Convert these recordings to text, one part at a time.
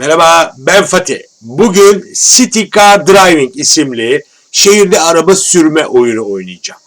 Merhaba ben Fatih. Bugün City Car Driving isimli şehirde araba sürme oyunu oynayacağım.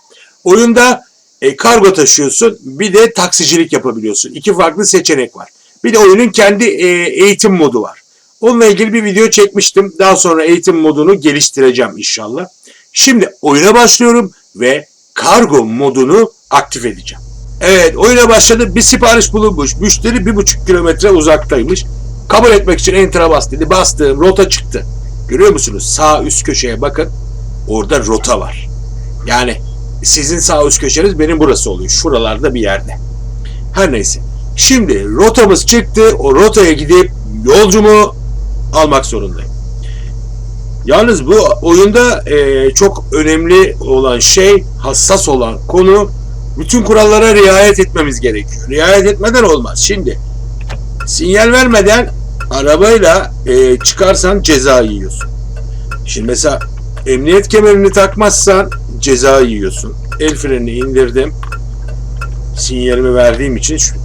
Oyunda e, kargo taşıyorsun bir de taksicilik yapabiliyorsun. İki farklı seçenek var. Bir de oyunun kendi e, eğitim modu var. Onunla ilgili bir video çekmiştim. Daha sonra eğitim modunu geliştireceğim inşallah. Şimdi oyuna başlıyorum ve kargo modunu aktif edeceğim. Evet oyuna başladı. Bir sipariş bulunmuş. Müşteri bir buçuk kilometre uzaktaymış. Kabul etmek için enter'a bas dedi. Bastım. Rota çıktı. Görüyor musunuz? Sağ üst köşeye bakın. Orada rota var. Yani sizin sağ üst köşeniz benim burası oluyor. Şuralarda bir yerde. Her neyse. Şimdi rotamız çıktı. O rotaya gidip yolcumu almak zorundayım. Yalnız bu oyunda e, çok önemli olan şey, hassas olan konu bütün kurallara riayet etmemiz gerekiyor. Riayet etmeden olmaz. Şimdi sinyal vermeden arabayla e, çıkarsan ceza yiyorsun. Şimdi mesela emniyet kemerini takmazsan ceza yiyorsun. El frenini indirdim. Sinyalimi verdiğim için şu.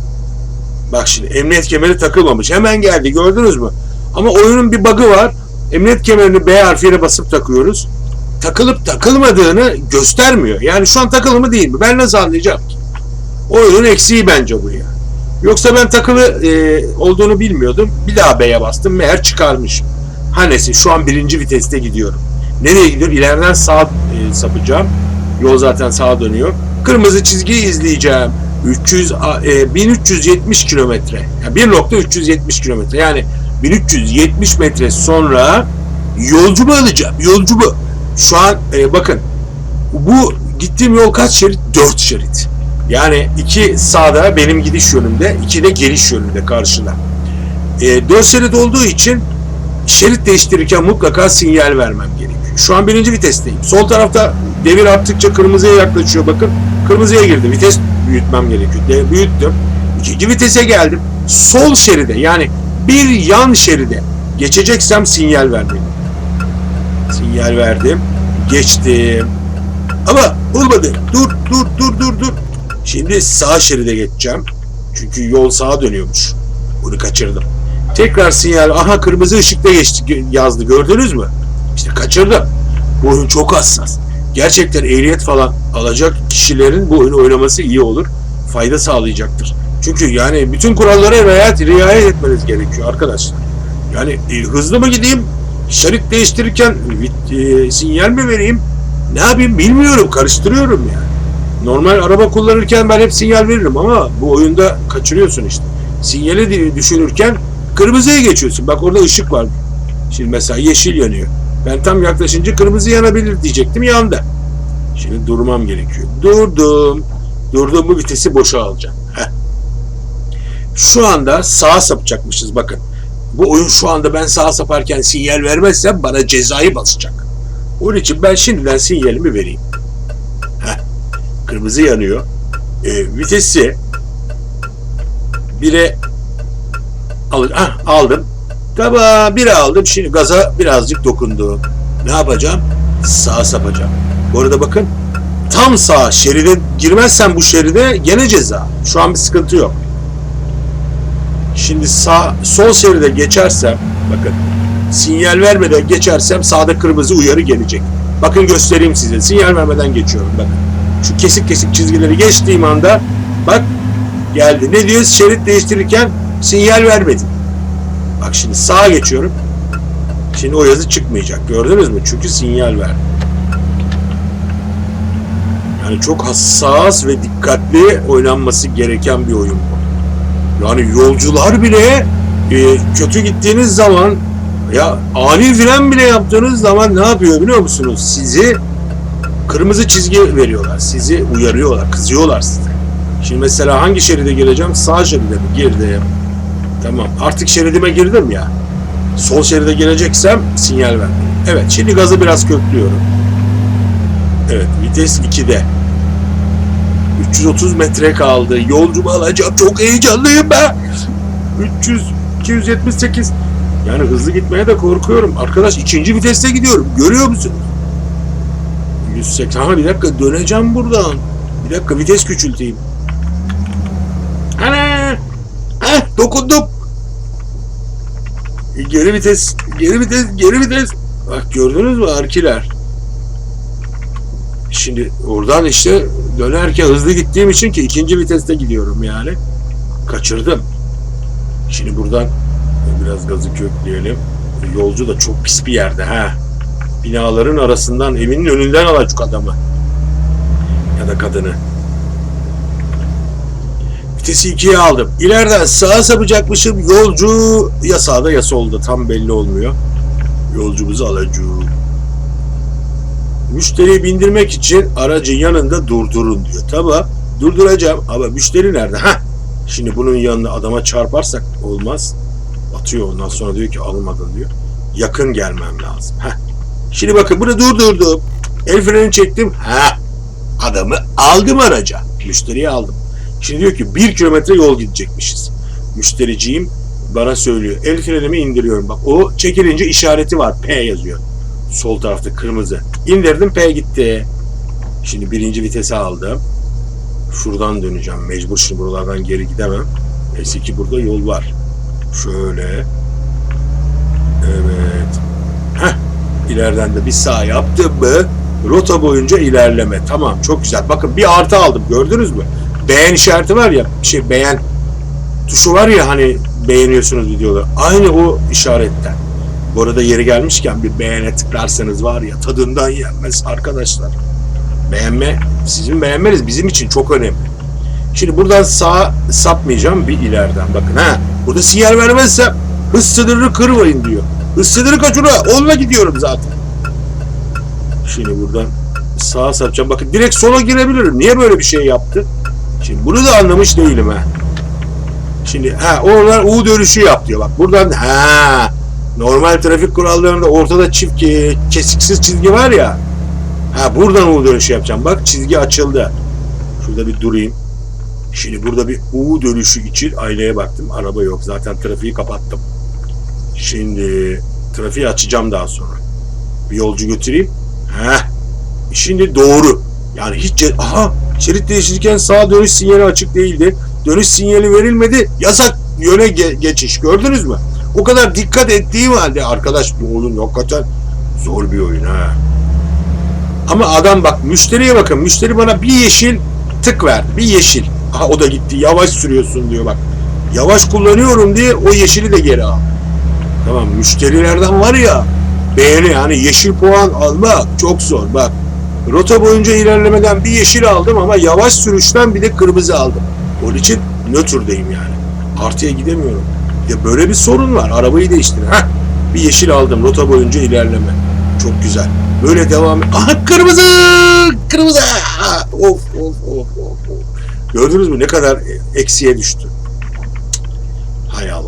Bak şimdi emniyet kemeri takılmamış. Hemen geldi gördünüz mü? Ama oyunun bir bug'ı var. Emniyet kemerini B harfiyle basıp takıyoruz. Takılıp takılmadığını göstermiyor. Yani şu an takılı mı değil mi? Ben nasıl anlayacağım ki? Oyunun eksiği bence bu ya. Yoksa ben takılı e, olduğunu bilmiyordum. Bir daha B'ye bastım. Meğer çıkarmış. Hanesi şu an birinci viteste gidiyorum. Nereye gidiyorum? İleriden sağ e, sapacağım. Yol zaten sağa dönüyor. Kırmızı çizgiyi izleyeceğim. 300 a- e, 1370 kilometre. Yani 1.370 kilometre. Yani 1370 metre sonra yolcumu alacağım. Yolcumu. Şu an e, bakın bu gittiğim yol kaç şerit? 4 şerit. Yani iki sağda benim gidiş yönümde, iki de geliş yönümde karşıda. E, 4 şerit olduğu için şerit değiştirirken mutlaka sinyal vermem gerekiyor. Şu an birinci vitesteyim. Sol tarafta devir arttıkça kırmızıya yaklaşıyor bakın. Kırmızıya girdi. Vites büyütmem gerekiyor. De, büyüttüm. İkinci vitese geldim. Sol şeride yani bir yan şeride geçeceksem sinyal vermeliyim. Sinyal verdim. Geçtim. Ama olmadı. Dur, dur, dur, dur, dur. Şimdi sağ şeride geçeceğim. Çünkü yol sağa dönüyormuş. Bunu kaçırdım. Tekrar sinyal. Aha kırmızı ışıkta geçti yazdı. Gördünüz mü? İşte kaçırdım. Bu oyun çok hassas. Gerçekten ehliyet falan alacak kişilerin bu oyunu oynaması iyi olur. Fayda sağlayacaktır. Çünkü yani bütün kurallara riayet, riayet etmeniz gerekiyor arkadaşlar. Yani e, hızlı mı gideyim? Şerit değiştirirken e, sinyal mi vereyim? Ne yapayım bilmiyorum. Karıştırıyorum yani. Normal araba kullanırken ben hep sinyal veririm ama bu oyunda kaçırıyorsun işte. Sinyali düşünürken kırmızıya geçiyorsun. Bak orada ışık var. Şimdi mesela yeşil yanıyor. Ben tam yaklaşınca kırmızı yanabilir diyecektim yandı. Şimdi durmam gerekiyor. Durdum. Durdum bu vitesi boşa alacağım. Heh. Şu anda sağa sapacakmışız bakın. Bu oyun şu anda ben sağa saparken sinyal vermezsem bana cezayı basacak. Onun için ben şimdiden sinyalimi vereyim. Kırmızı yanıyor. Ee, vitesi bire alır. Ah, aldım. Tamam bir aldım. Şimdi gaza birazcık dokundum. Ne yapacağım? Sağa sapacağım. Bu arada bakın tam sağ şeride girmezsen bu şeride gene ceza. Şu an bir sıkıntı yok. Şimdi sağ sol şeride geçersem bakın sinyal vermeden geçersem sağda kırmızı uyarı gelecek. Bakın göstereyim size. Sinyal vermeden geçiyorum bakın. Şu kesik kesik çizgileri geçtiğim anda bak geldi. Ne diyor? Şerit değiştirirken sinyal vermedin. Bak şimdi sağa geçiyorum. Şimdi o yazı çıkmayacak. Gördünüz mü? Çünkü sinyal verdi. Yani çok hassas ve dikkatli oynanması gereken bir oyun bu. Yani yolcular bile e, kötü gittiğiniz zaman ya ani fren bile yaptığınız zaman ne yapıyor biliyor musunuz? Sizi kırmızı çizgi veriyorlar. Sizi uyarıyorlar, kızıyorlar size. Şimdi mesela hangi şeride gireceğim? Sağ şeride mi? Girdim. Tamam. Artık şeridime girdim ya. Sol şeride geleceksem sinyal ver. Evet. Şimdi gazı biraz köklüyorum. Evet. Vites 2'de. 330 metre kaldı. Yolcumu alacağım. Çok heyecanlıyım ben. 300, 278. Yani hızlı gitmeye de korkuyorum. Arkadaş ikinci viteste gidiyorum. Görüyor musunuz? 180. Ha bir dakika döneceğim buradan. Bir dakika vites küçülteyim. Ana! Heh dokundum. Geri vites, geri vites, geri vites. Bak gördünüz mü arkiler? Şimdi oradan işte dönerken hızlı gittiğim için ki ikinci viteste gidiyorum yani. Kaçırdım. Şimdi buradan biraz gazı kökleyelim. Yolcu da çok pis bir yerde ha. Binaların arasından evinin önünden alacak adamı. Ya da kadını. Vitesi ikiye aldım. İleriden sağa sapacakmışım. Yolcu ya sağda ya solda. Tam belli olmuyor. Yolcumuzu alacak. Müşteriyi bindirmek için aracın yanında durdurun diyor. Tamam durduracağım ama müşteri nerede? Hah. Şimdi bunun yanına adama çarparsak olmaz. Atıyor ondan sonra diyor ki almadın diyor. Yakın gelmem lazım. Heh. Şimdi bakın bunu durdurdum. El freni çektim. Ha. Adamı aldım araca. Müşteriyi aldım. Şimdi diyor ki bir kilometre yol gidecekmişiz. Müştericiğim bana söylüyor. El frenimi indiriyorum. Bak o çekilince işareti var. P yazıyor. Sol tarafta kırmızı. İndirdim P gitti. Şimdi birinci vitese aldım. Şuradan döneceğim. Mecbur şimdi buralardan geri gidemem. Neyse ki burada yol var. Şöyle. Evet. Heh. İleriden de bir sağ yaptım mı rota boyunca ilerleme. Tamam çok güzel. Bakın bir artı aldım. Gördünüz mü? Beğen işareti var ya. Şey beğen tuşu var ya hani beğeniyorsunuz videoları. Aynı o işaretten. Bu arada yeri gelmişken bir beğene tıklarsanız var ya tadından yenmez arkadaşlar. Beğenme, sizin beğenmeniz bizim için çok önemli. Şimdi buradan sağa sapmayacağım bir ileriden bakın ha. Burada sinyal vermezsem hız sınırını kırmayın diyor. Hız sınırı kaç? Onunla gidiyorum zaten. Şimdi buradan sağa sapacağım. Bakın direkt sola girebilirim. Niye böyle bir şey yaptı? Şimdi bunu da anlamış değilim ha. Şimdi ha oradan U dönüşü yap diyor bak. Buradan ha normal trafik kurallarında ortada çift ke- kesiksiz çizgi var ya. Ha buradan U dönüşü yapacağım. Bak çizgi açıldı. Şurada bir durayım. Şimdi burada bir U dönüşü için aynaya baktım. Araba yok. Zaten trafiği kapattım. Şimdi trafiği açacağım daha sonra. Bir yolcu götüreyim. Heh. Şimdi doğru. Yani hiç... Aha! Şerit değiştirirken sağ dönüş sinyali açık değildi. Dönüş sinyali verilmedi. Yasak yöne ge- geçiş. Gördünüz mü? O kadar dikkat ettiğim halde arkadaş bu oyun hakikaten zor bir oyun ha. Ama adam bak müşteriye bakın. Müşteri bana bir yeşil tık verdi. Bir yeşil. Aha o da gitti. Yavaş sürüyorsun diyor bak. Yavaş kullanıyorum diye o yeşili de geri al. Tamam müşterilerden var ya beğeni yani yeşil puan almak çok zor bak. Rota boyunca ilerlemeden bir yeşil aldım ama yavaş sürüşten bir de kırmızı aldım. Onun için nötrdeyim yani. Artıya gidemiyorum. Ya böyle bir sorun var. Arabayı değiştir. Heh, bir yeşil aldım rota boyunca ilerleme. Çok güzel. Böyle devam. Aha kırmızı! Kırmızı! Of of of of of. Gördünüz mü ne kadar eksiye düştü. Hay Allah.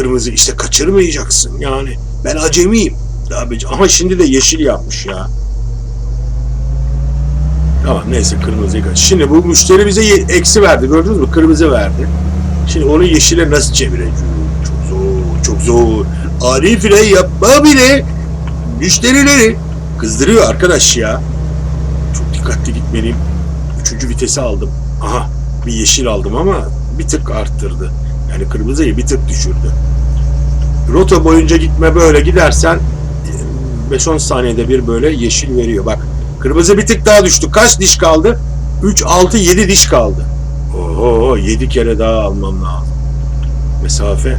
Kırmızı işte kaçırmayacaksın yani. Ben acemiyim. Abi, ama şimdi de yeşil yapmış ya. Tamam neyse kırmızıyı kaç. Şimdi bu müşteri bize eksi verdi gördünüz mü? Kırmızı verdi. Şimdi onu yeşile nasıl çevireceğim? Çok zor, çok zor. Ani fren yapma bile müşterileri kızdırıyor arkadaş ya. Çok dikkatli gitmeliyim. Üçüncü vitesi aldım. Aha bir yeşil aldım ama bir tık arttırdı. Yani kırmızıyı bir tık düşürdü. Rota boyunca gitme böyle gidersen e, 5-10 saniyede bir böyle yeşil veriyor. Bak kırmızı bir tık daha düştü. Kaç diş kaldı? 3, 6, 7 diş kaldı. Oho 7 kere daha almam lazım. Mesafe.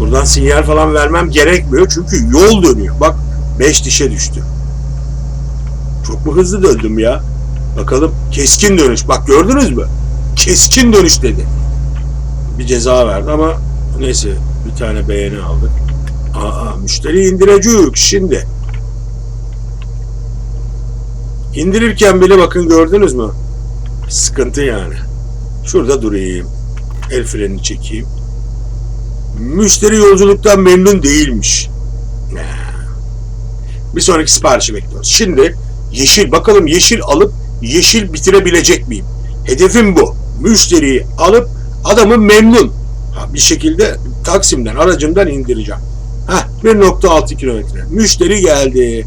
Buradan sinyal falan vermem gerekmiyor çünkü yol dönüyor. Bak 5 dişe düştü. Çok mu hızlı döndüm ya? Bakalım keskin dönüş. Bak gördünüz mü? Keskin dönüş dedi. Bir ceza verdi ama neyse bir tane beğeni aldık. Aa müşteri indirecek şimdi. İndirirken bile bakın gördünüz mü? Sıkıntı yani. Şurada durayım. El frenini çekeyim. Müşteri yolculuktan memnun değilmiş. Ya. Bir sonraki siparişi bekliyoruz. Şimdi yeşil bakalım yeşil alıp yeşil bitirebilecek miyim? Hedefim bu. Müşteriyi alıp adamı memnun ha, bir şekilde Taksim'den aracımdan indireceğim. Heh, 1.6 kilometre. Müşteri geldi.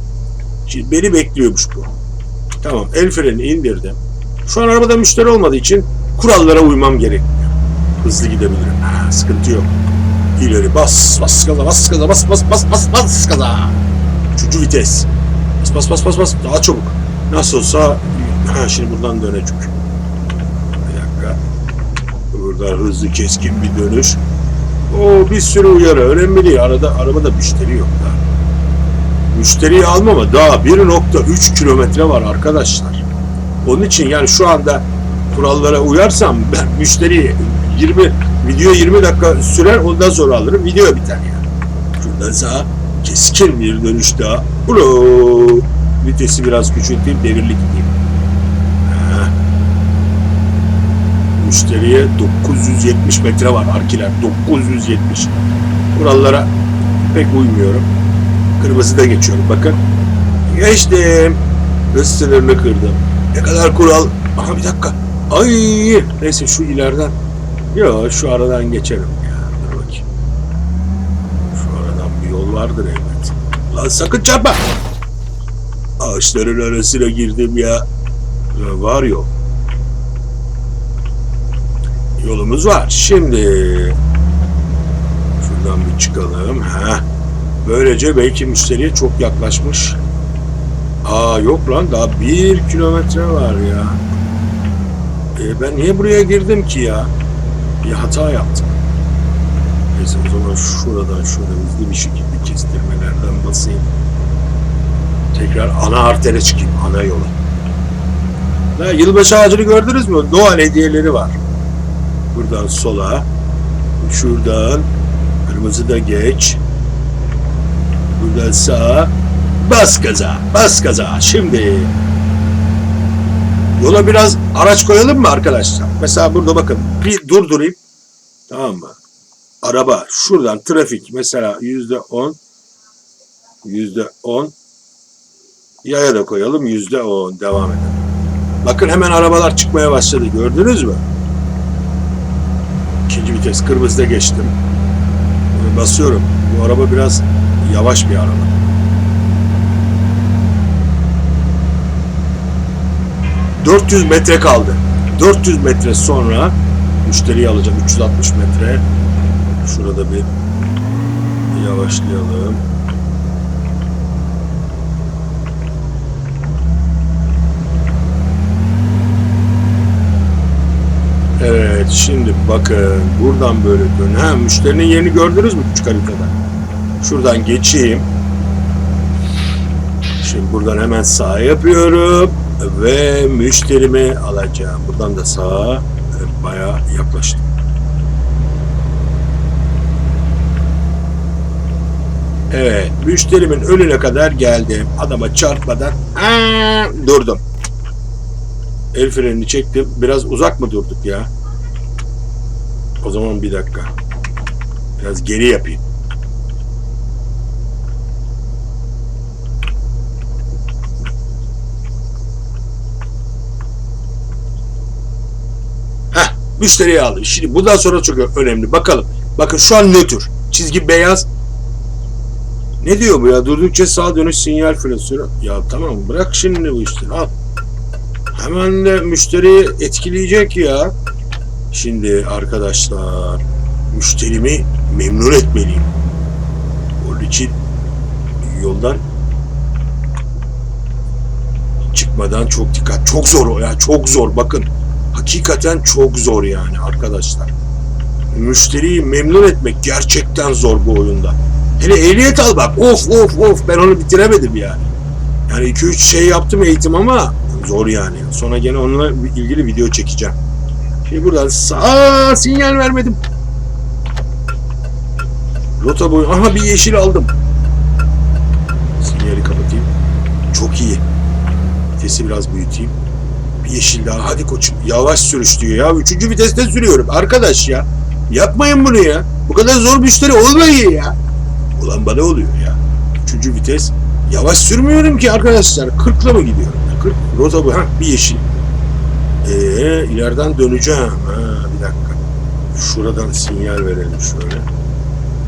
Şimdi beni bekliyormuş bu. Tamam el freni indirdim. Şu an arabada müşteri olmadığı için kurallara uymam gerekmiyor. Hızlı gidebilirim. Ha, sıkıntı yok. ileri bas bas gaza bas gaza bas bas bas bas bas gaza. Üçüncü vites. Bas bas bas bas bas daha çabuk. Nasıl olsa ha şimdi buradan dönecek. Bir dakika. Burada hızlı keskin bir dönüş. O bir sürü uyarı önemli değil. Arada arabada müşteri yok da. Müşteriyi almama daha 1.3 kilometre var arkadaşlar. Onun için yani şu anda kurallara uyarsam ben müşteriyi 20 video 20 dakika sürer ondan sonra alırım video biter yani. Şuradan sağa keskin bir dönüş daha. Ulu. Vitesi biraz küçülteyim devirli gideyim. Müşteriye 970 metre var arkiler 970. Kurallara pek uymuyorum. Kırmızı da geçiyorum bakın. Geçtim. Hız sınırını kırdım. Ne kadar kural. Aha bir dakika. Ay neyse şu ileriden. Yok şu aradan geçerim ya. Şu aradan bir yol vardır elbet. Lan sakın çarpma. Ağaçların arasına girdim ya. Ya var yol. Yolumuz var. Şimdi şuradan bir çıkalım. Ha. Böylece belki müşteriye çok yaklaşmış. Aa yok lan daha bir kilometre var ya. E, ben niye buraya girdim ki ya? Bir hata yaptım. Neyse o zaman şuradan şöyle hızlı bir şekilde kestirmelerden basayım. Tekrar ana artere çıkayım, ana yola. Ha, yılbaşı ağacını gördünüz mü? Noel hediyeleri var. Buradan sola, şuradan kırmızı da geç. Buradan sağa, bas gaza, bas gaza. Şimdi yola biraz araç koyalım mı arkadaşlar? Mesela burada bakın bir durdurayım. Tamam mı? Araba şuradan trafik mesela yüzde on yüzde on yaya da koyalım yüzde on devam edelim. Bakın hemen arabalar çıkmaya başladı gördünüz mü? İkinci vites kırmızıda geçtim. Bunu basıyorum. Bu araba biraz yavaş bir araba. ...400 metre kaldı. 400 metre sonra... ...müşteriyi alacağım 360 metre. Şurada bir... ...yavaşlayalım. Evet şimdi bakın buradan böyle dön. Ha müşterinin yerini gördünüz mü küçük haritada? Şuradan geçeyim. Şimdi buradan hemen sağ yapıyorum ve müşterimi alacağım. Buradan da sağa bayağı yaklaştım. Evet, müşterimin önüne kadar geldim. Adama çarpmadan aa, durdum. El frenini çektim. Biraz uzak mı durduk ya? O zaman bir dakika. Biraz geri yapayım. Heh, müşteriyi aldım. Şimdi bundan sonra çok önemli. Bakalım. Bakın şu an nötr. Çizgi beyaz. Ne diyor bu ya? Durdukça sağa dönüş sinyal flasyonu. Ya tamam bırak şimdi bu işleri. Al. Hemen de müşteriyi etkileyecek ya. Şimdi arkadaşlar müşterimi memnun etmeliyim. Onun için yoldan çıkmadan çok dikkat. Çok zor o ya. Çok zor. Bakın. Hakikaten çok zor yani arkadaşlar. Müşteriyi memnun etmek gerçekten zor bu oyunda. Hele ehliyet al bak. Of of of. Ben onu bitiremedim yani. Yani 2-3 şey yaptım eğitim ama zor yani. Sonra gene onunla ilgili video çekeceğim. Şimdi buradan sağ sinyal vermedim. Rota boyu. Aha bir yeşil aldım. Sinyali kapatayım. Çok iyi. Vitesi biraz büyüteyim. Bir yeşil daha. Hadi koçum. Yavaş sürüş diyor ya. Üçüncü viteste sürüyorum. Arkadaş ya. Yapmayın bunu ya. Bu kadar zor müşteri olmayın ya. Ulan bana oluyor ya. Üçüncü vites. Yavaş sürmüyorum ki arkadaşlar. 40'la mı gidiyorum? 40 rota bu. Ha bir yeşil. Ee, ileriden döneceğim. Ha, bir dakika. Şuradan sinyal verelim şöyle.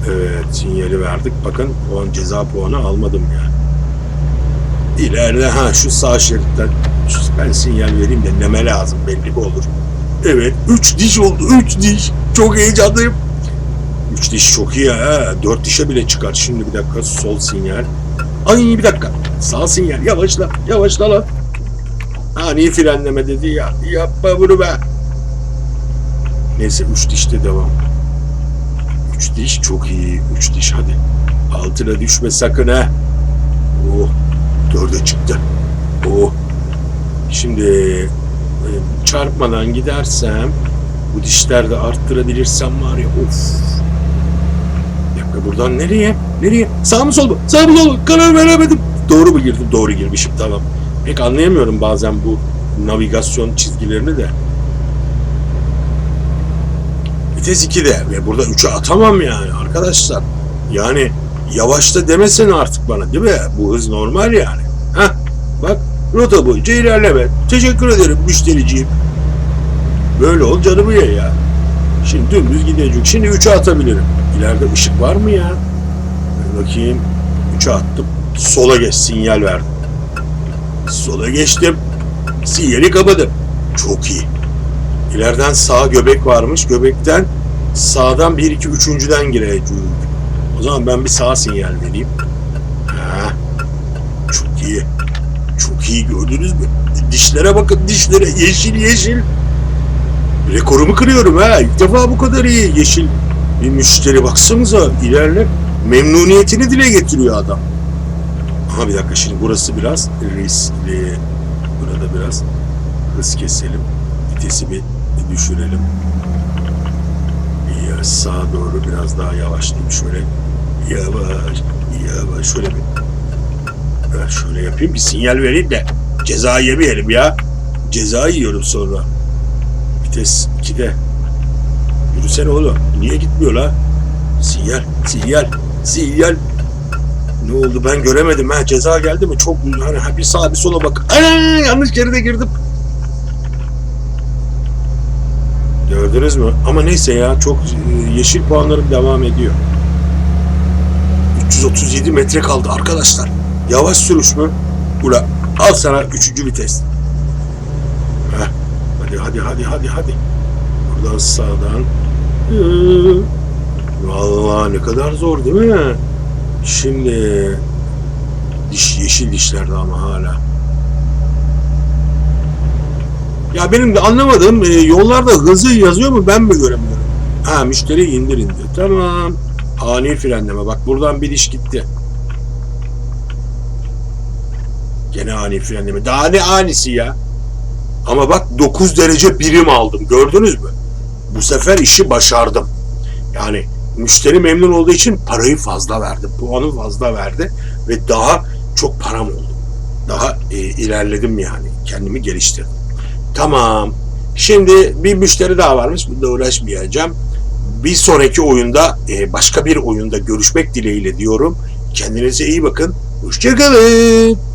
Evet sinyali verdik. Bakın puan ceza puanı almadım yani. İleride ha şu sağ şeritten ben sinyal vereyim de neme lazım belli olur. Evet 3 diş oldu 3 diş. Çok heyecanlıyım. Üç diş çok iyi ha. Dört dişe bile çıkar. Şimdi bir dakika sol sinyal. Ay bir dakika. Sağ sinyal. Yavaşla. Yavaşla lan. Ani frenleme dedi ya. Yapma bunu be. Neyse üç dişte devam. Üç diş çok iyi. Üç diş hadi. Altına düşme sakın ha. Oh. Dörde çıktı. Oh. Şimdi e, çarpmadan gidersem bu dişlerde arttırabilirsem var ya of. Bir dakika buradan nereye? Nereye? Sağ mı sol mu? Sağ mı sol mu? Karar veremedim. Doğru mu girdim? Doğru girmişim tamam. Pek anlayamıyorum bazen bu navigasyon çizgilerini de. Vites 2'de ve burada 3'e atamam yani arkadaşlar. Yani yavaşta demesene artık bana değil mi? Bu hız normal yani. Heh bak rota boyunca ilerleme. Teşekkür ederim müştericiğim. Böyle ol canımı ye ya. Şimdi dümdüz gidecek. Şimdi 3'e atabilirim. İleride ışık var mı ya? Bakayım. 3'e attım. Sola geç sinyal verdim. Sola geçtim. Sinyali kapadım. Çok iyi. İleriden sağ göbek varmış. Göbekten sağdan 1 2 üçüncüden girecek. O zaman ben bir sağ sinyal vereyim. Ha. Çok iyi. Çok iyi gördünüz mü? Dişlere bakın dişlere. Yeşil yeşil. Rekorumu kırıyorum ha. İlk defa bu kadar iyi yeşil bir müşteri. Baksanıza ilerle. Memnuniyetini dile getiriyor adam. Aha bir dakika şimdi burası biraz riskli. Burada biraz hız keselim. Vitesi bir, düşürelim. Ya sağa doğru biraz daha yavaşlayayım şöyle. Yavaş, yavaş şöyle bir. Ben şöyle yapayım bir sinyal vereyim de ceza yemeyelim ya. Ceza yiyorum sonra. Vites 2'de. Yürüsene oğlum. Niye gitmiyor la? Sinyal, sinyal, sinyal. Ne oldu ben göremedim ha ceza geldi mi çok hani ha, bir sağa bir sola bak. Ana yanlış yere de girdim. Gördünüz mü? Ama neyse ya çok e, yeşil puanlarım devam ediyor. 337 metre kaldı arkadaşlar. Yavaş sürüş mü? Ula al sana 3. vites. Heh, hadi hadi hadi hadi hadi. Buradan sağdan. Vallahi ne kadar zor değil mi? Şimdi diş yeşil dişlerde ama hala. Ya benim de anlamadığım e, yollarda hızı yazıyor mu ben mi göremiyorum? Ha müşteri indir indir. Tamam. Ani frenleme. Bak buradan bir diş gitti. Gene ani frenleme. Daha ne anisi ya? Ama bak 9 derece birim aldım. Gördünüz mü? Bu sefer işi başardım. Yani müşteri memnun olduğu için parayı fazla verdi. Puanı fazla verdi. Ve daha çok param oldu. Daha e, ilerledim yani. Kendimi geliştirdim. Tamam. Şimdi bir müşteri daha varmış. Bununla uğraşmayacağım. Bir sonraki oyunda e, başka bir oyunda görüşmek dileğiyle diyorum. Kendinize iyi bakın. Hoşçakalın.